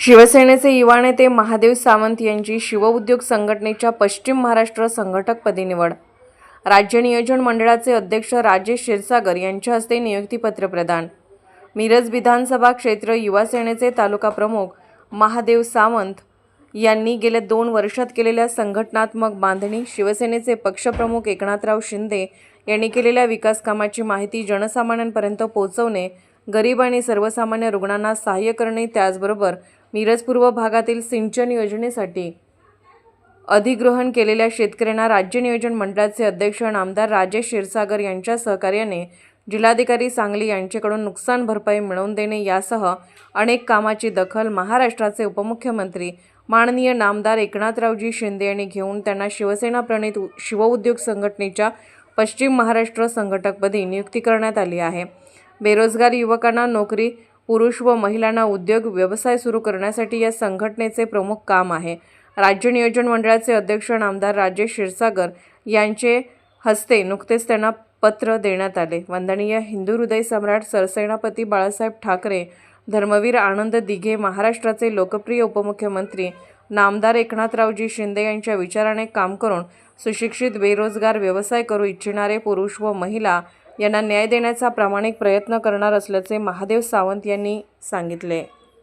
शिवसेनेचे युवा नेते महादेव सावंत यांची शिवउद्योग संघटनेच्या पश्चिम महाराष्ट्र संघटकपदी निवड. राज्य नियोजन मंडळाचे अध्यक्ष राजेश क्षीरसागर यांच्या हस्ते नियुक्तीपत्र प्रदान. मिरज विधानसभा क्षेत्र युवा सेनेचे तालुका प्रमुख महादेव सावंत यांनी गेल्या दोन वर्षात केलेल्या संघटनात्मक बांधणी शिवसेनेचे पक्षप्रमुख एकनाथराव शिंदे यांनी केलेल्या विकासकामाची माहिती जनसामान्यांपर्यंत पोहोचवणे गरीब आणि सर्वसामान्य रुग्णांना सहाय्य करणे त्याचबरोबर मिरज पूर्व भागातील सिंचन योजनेसाठी अधिग्रहण केलेल्या शेतकऱ्यांना राज्य नियोजन मंडळाचे अध्यक्ष आमदार राजेश क्षीरसागर यांच्या सहकार्याने जिल्हाधिकारी सांगली यांच्याकडून नुकसान भरपाई मिळवून देणे यासह अनेक कामाची दखल महाराष्ट्राचे उपमुख्यमंत्री माननीय नामदार एकनाथरावजी शिंदे यांनी घेऊन त्यांना शिवसेना प्रणित शिवउद्योग संघटनेच्या पश्चिम महाराष्ट्र संघटकपदी नियुक्ती करण्यात आली आहे. बेरोजगार युवकांना नोकरी पुरुष व महिलांना उद्योग व्यवसाय सुरू करण्यासाठी या संघटनेचे प्रमुख काम आहे. राज्य नियोजन मंडळाचे अध्यक्ष नामदार राजेश क्षीरसागर यांचे हस्ते नुकतेच त्यांना पत्र देण्यात आले. वंदनीय हिंदू हृदय सम्राट सरसेनापती बाळासाहेब ठाकरे धर्मवीर आनंद दिघे महाराष्ट्राचे लोकप्रिय उपमुख्यमंत्री नामदार एकनाथरावजी शिंदे यांच्या विचाराने काम करून सुशिक्षित बेरोजगार व्यवसाय करू इच्छिणारे पुरुष व महिला यांना न्याय देण्याचा प्रामाणिक प्रयत्न करणार असल्याचे महादेव सावंत यांनी सांगितले.